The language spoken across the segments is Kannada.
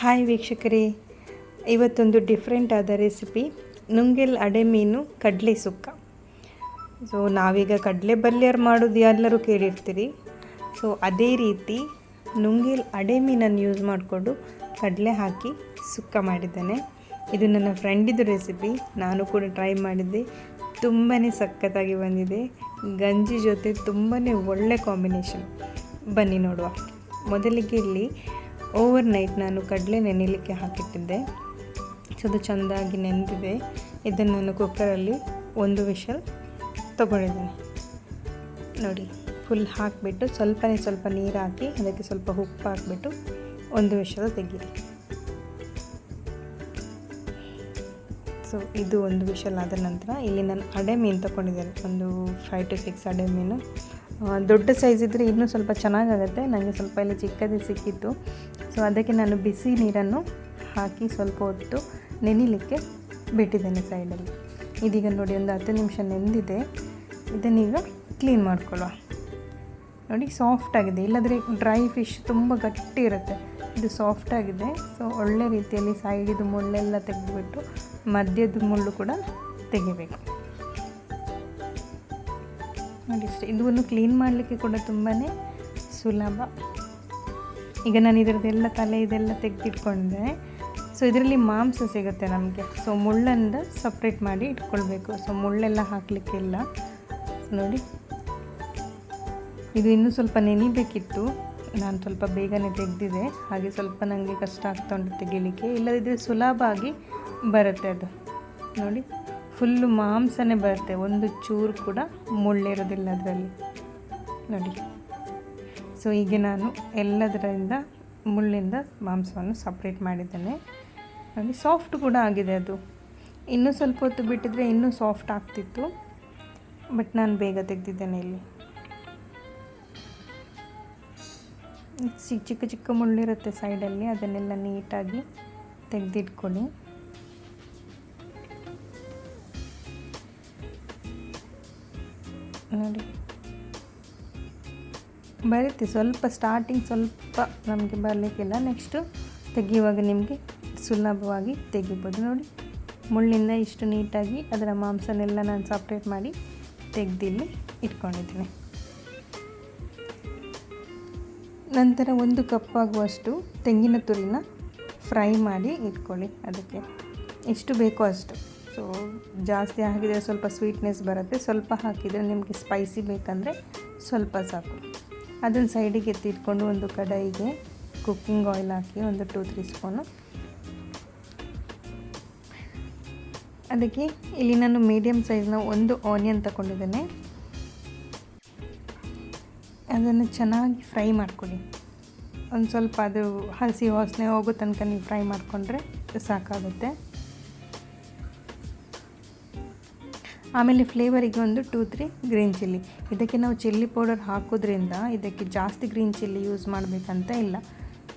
ಹಾಯ್ ವೀಕ್ಷಕರೇ. ಇವತ್ತೊಂದು ಡಿಫ್ರೆಂಟ್ ಆದ ರೆಸಿಪಿ ನುಂಗೆಲ್ ಅಡೆ ಮೀನು ಕಡಲೆ ಸುಕ್ಕ. ಸೊ ನಾವೀಗ ಕಡಲೆ ಬಲ್ಯರ್ ಮಾಡೋದು ಎಲ್ಲರೂ ಕೇಳಿರ್ತೀರಿ. ಸೊ ಅದೇ ರೀತಿ ನುಂಗೆಲ್ ಅಡೆ ಮೀನನ್ನು ಯೂಸ್ ಮಾಡಿಕೊಂಡು ಕಡಲೆ ಹಾಕಿ ಸುಕ್ಕ ಮಾಡಿದ್ದೇನೆ. ಇದು ನನ್ನ ಫ್ರೆಂಡಿದು ರೆಸಿಪಿ ನಾನು ಕೂಡ ಟ್ರೈ ಮಾಡಿದ್ದೆ. ತುಂಬಾ ಸಖತ್ತಾಗಿ ಬಂದಿದೆ. ಗಂಜಿ ಜೊತೆ ತುಂಬಾ ಒಳ್ಳೆ ಕಾಂಬಿನೇಷನ್ ಬನ್ನಿ ನೋಡುವ. ಮೊದಲಿಗೆ ಇಲ್ಲಿ ಓವರ್ ನೈಟ್ ನಾನು ಕಡಲೆ ನೆನೆಯಲಿಕ್ಕೆ ಹಾಕಿಟ್ಟಿದ್ದೆ. ಸೊ ಅದು ಚೆಂದಾಗಿ ನೆನೆದಿದೆ ಇದನ್ನು ನಾನು ಕುಕ್ಕರಲ್ಲಿ ಒಂದು ವಿಷಲ್ ತೊಗೊಂಡಿದ್ದೀನಿ. ನೋಡಿ ಫುಲ್ ಹಾಕಿಬಿಟ್ಟು ಸ್ವಲ್ಪನೇ ಸ್ವಲ್ಪ ನೀರು ಹಾಕಿ ಅದಕ್ಕೆ ಸ್ವಲ್ಪ ಉಪ್ಪು ಹಾಕಿಬಿಟ್ಟು ಒಂದು ವಿಷಲ್ ತೆಗೀರಿ. ಸೊ ಇದು ಒಂದು ವಿಷಲ್ ಆದ ನಂತರ ಇಲ್ಲಿ ನಾನು ಅಡೆ ಮೀನು ತೊಗೊಂಡಿದ್ದೇನೆ. ಒಂದು ಫೈವ್ ಟು ಸಿಕ್ಸ್ ಅಡೆ ಮೀನು. ದೊಡ್ಡ ಸೈಜ್ ಇದ್ದರೆ ಇನ್ನೂ ಸ್ವಲ್ಪ ಚೆನ್ನಾಗಾಗುತ್ತೆ. ನನಗೆ ಸ್ವಲ್ಪ ಇಲ್ಲಿ ಚಿಕ್ಕದೇ ಸಿಕ್ಕಿತ್ತು. ಸೊ ಅದಕ್ಕೆ ನಾನು ಬಿಸಿ ನೀರನ್ನು ಹಾಕಿ ಸ್ವಲ್ಪ ಹೊತ್ತು ನೆನಿಲಿಕ್ಕೆ ಬಿಟ್ಟಿದ್ದೇನೆ ಸೈಡಲ್ಲಿ ಇದೀಗ ನೋಡಿ ಒಂದು ಹತ್ತು ನಿಮಿಷ ನೆಂದಿದೆ. ಇದನ್ನೀಗ ಕ್ಲೀನ್ ಮಾಡ್ಕೊಳ್ಳುವ. ನೋಡಿ ಸಾಫ್ಟ್ ಆಗಿದೆ. ಇಲ್ಲದ್ರೆ ಡ್ರೈ ಫಿಶ್ ತುಂಬ ಗಟ್ಟಿ ಇರುತ್ತೆ. ಇದು ಸಾಫ್ಟ್ ಆಗಿದೆ. ಸೊ ಒಳ್ಳೆ ರೀತಿಯಲ್ಲಿ ಸೈಡಿದು ಮುಳ್ಳೆಲ್ಲ ತೆಗೆದುಬಿಟ್ಟು ಮಧ್ಯದ ಮುಳ್ಳು ಕೂಡ ತೆಗಿಬೇಕು. ನೋಡಿ ಇಷ್ಟೇ. ಇದನ್ನು ಕ್ಲೀನ್ ಮಾಡಲಿಕ್ಕೆ ಕೂಡ ತುಂಬಾ ಸುಲಭ. ಈಗ ನಾನು ಇದರದ್ದೆಲ್ಲ ತಲೆ ಇದೆಲ್ಲ ತೆಗೆದಿಟ್ಕೊಂಡೆ. ಸೊ ಇದರಲ್ಲಿ ಮಾಂಸ ಸಿಗುತ್ತೆ ನಮಗೆ. ಸೊ ಮುಳ್ಳಂದ ಸಪ್ರೇಟ್ ಮಾಡಿ ಇಟ್ಕೊಳ್ಬೇಕು. ಸೊ ಮುಳ್ಳೆಲ್ಲ ಹಾಕಲಿಕ್ಕಿಲ್ಲ ನೋಡಿ. ಇದು ಇನ್ನೂ ಸ್ವಲ್ಪ ನೆನಿಬೇಕಿತ್ತು. ನಾನು ಸ್ವಲ್ಪ ಬೇಗನೆ ತೆಗೆದಿದೆ. ಹಾಗೆ ಸ್ವಲ್ಪ ನನಗೆ ಕಷ್ಟ ಆಗ್ತಾ ಉಂಟು ತೆಗಿಲಿಕ್ಕೆ. ಇಲ್ಲದಿದ್ದರೆ ಸುಲಭ ಆಗಿ ಬರುತ್ತೆ ಅದು. ನೋಡಿ. ಫುಲ್ಲು ಮಾಂಸನೇ ಬರುತ್ತೆ. ಒಂದು ಚೂರು ಕೂಡ ಮುಳ್ಳಿರೋದಿಲ್ಲ ಅದರಲ್ಲಿ. ನೋಡಿ. ಸೊ ಈಗ ನಾನು ಎಲ್ಲದರಿಂದ ಮುಳ್ಳಿಂದ ಮಾಂಸವನ್ನು ಸಪ್ರೇಟ್ ಮಾಡಿದ್ದೇನೆ. ನೋಡಿ ಸಾಫ್ಟ್ ಕೂಡ ಆಗಿದೆ ಅದು. ಇನ್ನೂ ಸ್ವಲ್ಪ ಹೊತ್ತು ಬಿಟ್ಟಿದ್ರೆ ಇನ್ನೂ ಸಾಫ್ಟ್ ಆಗ್ತಿತ್ತು. ಬಟ್ ನಾನು ಬೇಗ ತೆಗೆದಿದ್ದೇನೆ ಇಲ್ಲಿ. ಚಿಕ್ಕ ಚಿಕ್ಕ ಚಿಕ್ಕ ಮುಳ್ಳಿರುತ್ತೆ ಸೈಡಲ್ಲಿ ಅದನ್ನೆಲ್ಲ ನೀಟಾಗಿ ತೆಗೆದಿಟ್ಕೊಳ್ಳಿ. ನೋಡಿ. ಬರುತ್ತೆ, ಸ್ವಲ್ಪ ಸ್ಟಾರ್ಟಿಂಗ್ ಸ್ವಲ್ಪ ನಮಗೆ ಬರಲಿಕ್ಕಿಲ್ಲ. ನೆಕ್ಸ್ಟು ತೆಗೆಯುವಾಗ ನಿಮಗೆ ಸುಲಭವಾಗಿ ತೆಗಿಬೋದು ನೋಡಿ. ಮುಳ್ಳಿಂದ ಇಷ್ಟು ನೀಟಾಗಿ ಅದರ ಮಾಂಸನೆಲ್ಲ ನಾನು ಸಪ್ರೇಟ್ ಮಾಡಿ ತೆಗೆದಿಲ್ಲಿ ಇಟ್ಕೊಂಡಿದ್ದೀನಿ. ನಂತರ ಒಂದು ಕಪ್ಪಾಗುವಷ್ಟು ತೆಂಗಿನ ತುರಿನ ಫ್ರೈ ಮಾಡಿ ಇಟ್ಕೊಳ್ಳಿ ಅದಕ್ಕೆ. ಎಷ್ಟು ಬೇಕೋ ಅಷ್ಟು. ಸೊ ಜಾಸ್ತಿ ಹಾಕಿದರೆ ಸ್ವಲ್ಪ ಸ್ವೀಟ್ನೆಸ್ ಬರುತ್ತೆ. ಸ್ವಲ್ಪ ಹಾಕಿದರೆ ನಿಮಗೆ ಸ್ಪೈಸಿ ಬೇಕಂದರೆ ಸ್ವಲ್ಪ ಸಾಕು. ಅದನ್ನು ಸೈಡಿಗೆ ಎತ್ತಿಟ್ಕೊಂಡು ಒಂದು ಕಡಾಯಿಗೆ ಕುಕ್ಕಿಂಗ್ ಆಯಿಲ್ ಹಾಕಿ ಒಂದು ಟೂ ತ್ರೀ ಸ್ಪೂನು ಅದಕ್ಕೆ ಇಲ್ಲಿ ನಾನು ಮೀಡಿಯಮ್ ಸೈಜ್ನ ಒಂದು ಆನಿಯನ್ ತಗೊಂಡಿದ್ದೇನೆ. ಅದನ್ನು ಚೆನ್ನಾಗಿ ಫ್ರೈ ಮಾಡ್ಕೊಳ್ಳಿ. ಒಂದು ಸ್ವಲ್ಪ ಅದು ಹಸಿ ವಾಸನೆ ಹೋಗೋ ತನಕ ನೀವು ಫ್ರೈ ಮಾಡಿಕೊಂಡ್ರೆ ಸಾಕಾಗುತ್ತೆ. ಆಮೇಲೆ ಫ್ಲೇವರಿಗೆ ಒಂದು ಟೂ ತ್ರೀ ಗ್ರೀನ್ ಚಿಲ್ಲಿ. ಇದಕ್ಕೆ ನಾವು ಚಿಲ್ಲಿ ಪೌಡರ್ ಹಾಕೋದ್ರಿಂದ ಇದಕ್ಕೆ ಜಾಸ್ತಿ ಗ್ರೀನ್ ಚಿಲ್ಲಿ ಯೂಸ್ ಮಾಡಬೇಕಂತ ಇಲ್ಲ.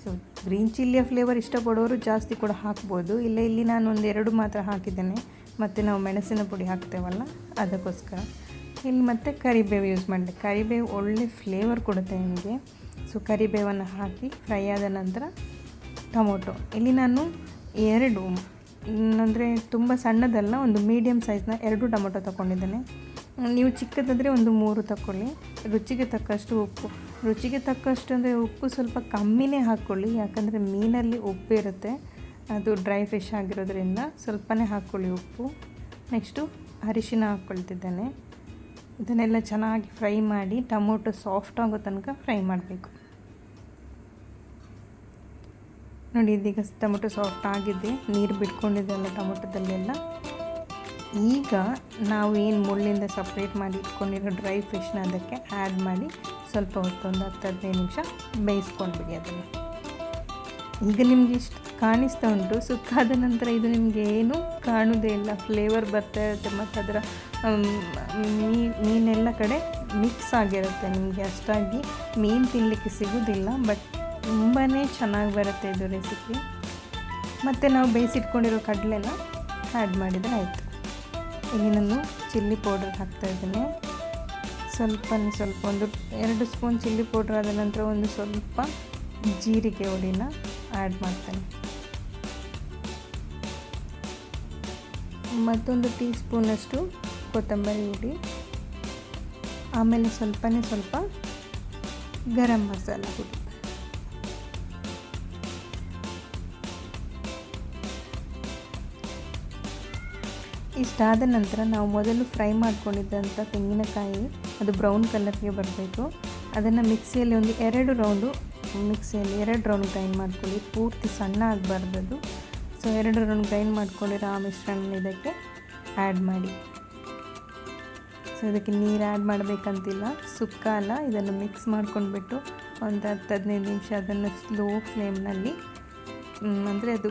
ಸೊ ಗ್ರೀನ್ ಚಿಲ್ಲಿಯ ಫ್ಲೇವರ್ ಇಷ್ಟಪಡೋರು ಜಾಸ್ತಿ ಕೂಡ ಹಾಕ್ಬೋದು. ಇಲ್ಲ ಇಲ್ಲಿ ನಾನು ಒಂದು ಎರಡು ಮಾತ್ರ ಹಾಕಿದ್ದೇನೆ. ಮತ್ತು ನಾವು ಮೆಣಸಿನ ಪುಡಿ ಹಾಕ್ತೇವಲ್ಲ, ಅದಕ್ಕೋಸ್ಕರ. ಇಲ್ಲಿ ಮತ್ತು ಕರಿಬೇವು ಯೂಸ್ ಮಾಡಿದೆ. ಕರಿಬೇವು ಒಳ್ಳೆ ಫ್ಲೇವರ್ ಕೊಡುತ್ತೆ ನಿಮಗೆ. ಸೊ ಕರಿಬೇವನ್ನು ಹಾಕಿ ಫ್ರೈ ಆದ ನಂತರ ಟೊಮೊಟೊ. ಇಲ್ಲಿ ನಾನು ಎರಡು ಅಂದರೆ ತುಂಬ ಸಣ್ಣದಲ್ಲ, ಒಂದು ಮೀಡಿಯಮ್ ಸೈಜ್ನ ಎರಡು ಟೊಮೊಟೊ ತೊಗೊಂಡಿದ್ದೇನೆ ನೀವು ಚಿಕ್ಕದಾದರೆ ಒಂದು ಮೂರು ತಗೊಳ್ಳಿ ರುಚಿಗೆ ತಕ್ಕಷ್ಟು ಉಪ್ಪು. ರುಚಿಗೆ ತಕ್ಕಷ್ಟು ಅಂದರೆ ಉಪ್ಪು ಸ್ವಲ್ಪ ಕಮ್ಮಿನೇ ಹಾಕ್ಕೊಳ್ಳಿ, ಯಾಕಂದರೆ ಮೀನಲ್ಲಿ ಉಪ್ಪು ಇರುತ್ತೆ. ಅದು ಡ್ರೈ ಫಿಶ್ ಆಗಿರೋದ್ರಿಂದ ಸ್ವಲ್ಪನೇ ಹಾಕ್ಕೊಳ್ಳಿ ಉಪ್ಪು. ನೆಕ್ಸ್ಟು ಅರಿಶಿನ ಹಾಕ್ಕೊಳ್ತಿದ್ದೇನೆ. ಇದನ್ನೆಲ್ಲ ಚೆನ್ನಾಗಿ ಫ್ರೈ ಮಾಡಿ, ಟೊಮೊಟೊ ಸಾಫ್ಟ್ ಆಗೋ ತನಕ ಫ್ರೈ ಮಾಡಬೇಕು. ನೋಡಿ, ಇದೀಗ ಟೊಮೊಟೊ ಸಾಫ್ಟ್ ಆಗಿದೆ. ನೀರು ಬಿಟ್ಕೊಂಡಿದೆ ಅಲ್ಲ ಟೊಮೊಟೊದಲ್ಲೆಲ್ಲ. ಈಗ ನಾವು ಏನು ಮುಳ್ಳಿಂದ ಸಪ್ರೇಟ್ ಮಾಡಿ ಇಟ್ಕೊಂಡಿರೋ ಡ್ರೈ ಫಿಶ್ನ ಅದಕ್ಕೆ ಆ್ಯಡ್ ಮಾಡಿ ಸ್ವಲ್ಪ ಹೊತ್ತೊಂದು ಹತ್ತು ಹದಿನೈದು ನಿಮಿಷ ಬೇಯಿಸ್ಕೊಂಡ್ಬಿಡಿ ಅದನ್ನು. ಈಗ ನಿಮಗೆ ಇಷ್ಟು ಕಾಣಿಸ್ತಾ ಉಂಟು. ಸುಕ್ಕಾದ ನಂತರ ಇದು ನಿಮಗೆ ಏನು ಕಾಣೋದೇ ಇಲ್ಲ. ಫ್ಲೇವರ್ ಬರ್ತಾ ಇರುತ್ತೆ ಮತ್ತು ಅದರ ಮೀನೆಲ್ಲ ಕಡೆ ಮಿಕ್ಸ್ ಆಗಿರುತ್ತೆ. ನಿಮಗೆ ಅಷ್ಟಾಗಿ ಮೀನು ತಿನ್ನಲಿಕ್ಕೆ ಸಿಗೋದಿಲ್ಲ ಬಟ್ ತುಂಬಾ ಚೆನ್ನಾಗಿ ಬರುತ್ತೆ ಇದು ರೆಸಿಪಿ ಮತ್ತು ನಾವು ಬೇಯಿಸಿಟ್ಕೊಂಡಿರೋ ಕಡಲೆನ ಆ್ಯಡ್ ಮಾಡಿದರೆ ಆಯಿತು. ಇಲ್ಲಿ ನಾನು ಚಿಲ್ಲಿ ಪೌಡರ್ ಹಾಕ್ತಾಯಿದ್ದೀನಿ ಸ್ವಲ್ಪ ಸ್ವಲ್ಪ ಒಂದು ಎರಡು ಸ್ಪೂನ್ ಚಿಲ್ಲಿ ಪೌಡ್ರ್ ಆದ ನಂತರ ಒಂದು ಸ್ವಲ್ಪ ಜೀರಿಗೆ ಹುಡಿನ ಆ್ಯಡ್ ಮಾಡ್ತೇನೆ. ಮತ್ತೊಂದು ಟೀ ಸ್ಪೂನಷ್ಟು ಕೊತ್ತಂಬರಿ ಹುಡಿ ಆಮೇಲೆ ಸ್ವಲ್ಪನೇ ಸ್ವಲ್ಪ ಗರಂ ಮಸಾಲ ಹುಡಿ ಇಷ್ಟಾದ ನಂತರ ನಾವು ಮೊದಲು ಫ್ರೈ ಮಾಡ್ಕೊಂಡಿದ್ದಂಥ ತೆಂಗಿನಕಾಯಿ, ಅದು ಬ್ರೌನ್ ಕಲರ್ಗೆ ಬರಬೇಕು. ಅದನ್ನು ಮಿಕ್ಸಿಯಲ್ಲಿ ಒಂದು ಎರಡು ರೌಂಡು, ಮಿಕ್ಸಿಯಲ್ಲಿ ಎರಡು ರೌಂಡ್ ಗ್ರೈಂಡ್ ಮಾಡ್ಕೊಳ್ಳಿ. ಪೂರ್ತಿ ಸಣ್ಣ ಆಗಬಾರ್ದು ಅದು ಸೊ, ಎರಡು ರೌಂಡ್ ಗ್ರೈಂಡ್ ಮಾಡ್ಕೊಂಡಿರೋ ಆ ಮಿಶ್ರಣ ಇದಕ್ಕೆ ಆ್ಯಡ್ ಮಾಡಿ. ಸೊ, ಇದಕ್ಕೆ ನೀರು ಆ್ಯಡ್ ಮಾಡಬೇಕಂತಿಲ್ಲ. ಸುಕ್ಕ ಅಲ್ಲ, ಇದನ್ನು ಮಿಕ್ಸ್ ಮಾಡ್ಕೊಂಡ್ಬಿಟ್ಟು ಒಂದು ಹತ್ತು ಹದಿನೈದು ನಿಮಿಷ ಅದನ್ನು ಸ್ಲೋ ಫ್ಲೇಮ್ನಲ್ಲಿ ಅಂದರೆ ಅದು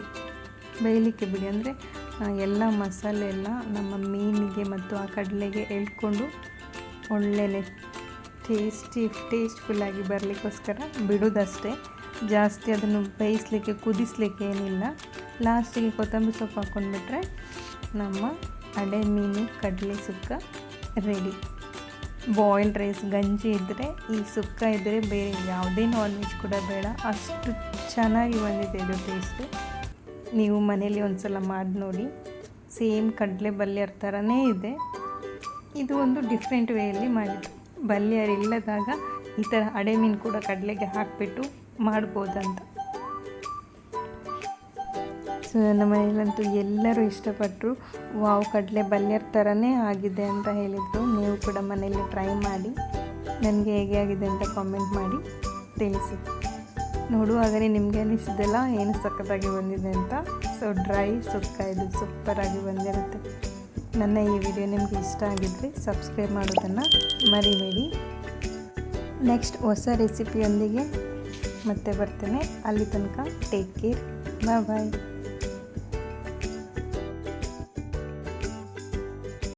ಬೇಯಲಿಕ್ಕೆ ಬಿಡಿ. ಅಂದರೆ ಎಲ್ಲ ಮಸಾಲೆ ಎಲ್ಲ ನಮ್ಮ ಮೀನಿಗೆ ಮತ್ತು ಆ ಕಡಲೆಗೆ ಎಳ್ಕೊಂಡು ಒಳ್ಳೆಯ ಟೇಸ್ಟಿ ಟೇಸ್ಟ್ಫುಲ್ಲಾಗಿ ಬರಲಿಕ್ಕೋಸ್ಕರ ಬಿಡೋದಷ್ಟೇ. ಜಾಸ್ತಿ ಅದನ್ನು ಬೇಯಿಸ್ಲಿಕ್ಕೆ, ಕುದಿಸ್ಲಿಕ್ಕೆ ಏನಿಲ್ಲ. ಲಾಸ್ಟಿಗೆ ಕೊತ್ತಂಬರಿ ಸೊಪ್ಪು ಹಾಕ್ಕೊಂಡ್ಬಿಟ್ರೆ ನಮ್ಮ ಅಡೆ ಮೀನು ಕಡಲೆ ಸುಕ್ಕ ರೆಡಿ ಬಾಯ್ಲ್ಡ್ ರೈಸ್ ಗಂಜಿ ಇದ್ದರೆ ಈ ಸುಕ್ಕ ಇದ್ದರೆ ಬೇರೆ ಯಾವುದೇ ನಾನ್ ವೆಜ್ ಕೂಡ ಬೇಡ. ಅಷ್ಟು ಚೆನ್ನಾಗಿ ಬಂದಿದೆ ಇದು ಟೇಸ್ಟು ನೀವು ಮನೇಲಿ ಒಂದು ಸಲ ಮಾಡಿ ನೋಡಿ. ಸೇಮ್ ಕಡಲೆ ಬಲ್ಯರ್ ಥರನೇ ಇದೆ. ಇದು ಒಂದು ಡಿಫ್ರೆಂಟ್ ವೇಯಲ್ಲಿ ಮಾಡಿದ್ದು ಬಲ್ಯರ್ ಇಲ್ಲದಾಗ ಈ ಥರ ಅಡೆ ಮೀನು ಕೂಡ ಕಡಲೆಗೆ ಹಾಕಿಬಿಟ್ಟು ಮಾಡ್ಬೋದಂತ. ಸೊ ನನ್ನ ಮನೆಯಲ್ಲಂತೂ ಎಲ್ಲರೂ ಇಷ್ಟಪಟ್ಟರು ವಾವ್ ಕಡಲೆ ಬಲ್ಯರ್ ಥರನೇ ಆಗಿದೆ ಅಂತ ಹೇಳಿದರು. ನೀವು ಕೂಡ ಮನೆಯಲ್ಲಿ ಟ್ರೈ ಮಾಡಿ. ನನಗೆ ಹೇಗೆ ಆಗಿದೆ ಅಂತ ಕಾಮೆಂಟ್ ಮಾಡಿ ತಿಳಿಸಿ. ನೋಡುವಾಗಲೇ ನಿಮಗೆ ಅನಿಸಿದೆಲ್ಲ ಏನು ಸಖತ್ತಾಗಿ ಬಂದಿದೆ ಅಂತ. ಸೊ ಡ್ರೈ ಸುಕ್ಕ ಇದು ಸೂಪರಾಗಿ ಬಂದಿರುತ್ತೆ. ನನ್ನ ಈ ವಿಡಿಯೋ ನಿಮಗೆ ಇಷ್ಟ ಆಗಿದ್ದರೆ ಸಬ್ಸ್ಕ್ರೈಬ್ ಮಾಡೋದನ್ನು ಮರಿಬೇಡಿ. ನೆಕ್ಸ್ಟ್ ಹೊಸ ರೆಸಿಪಿಯೊಂದಿಗೆ ಮತ್ತೆ ಬರ್ತೇನೆ. ಅಲ್ಲಿ ತನಕ ಟೇಕ್ ಕೇರ್ ಬಾಯ್ ಬಾಯ್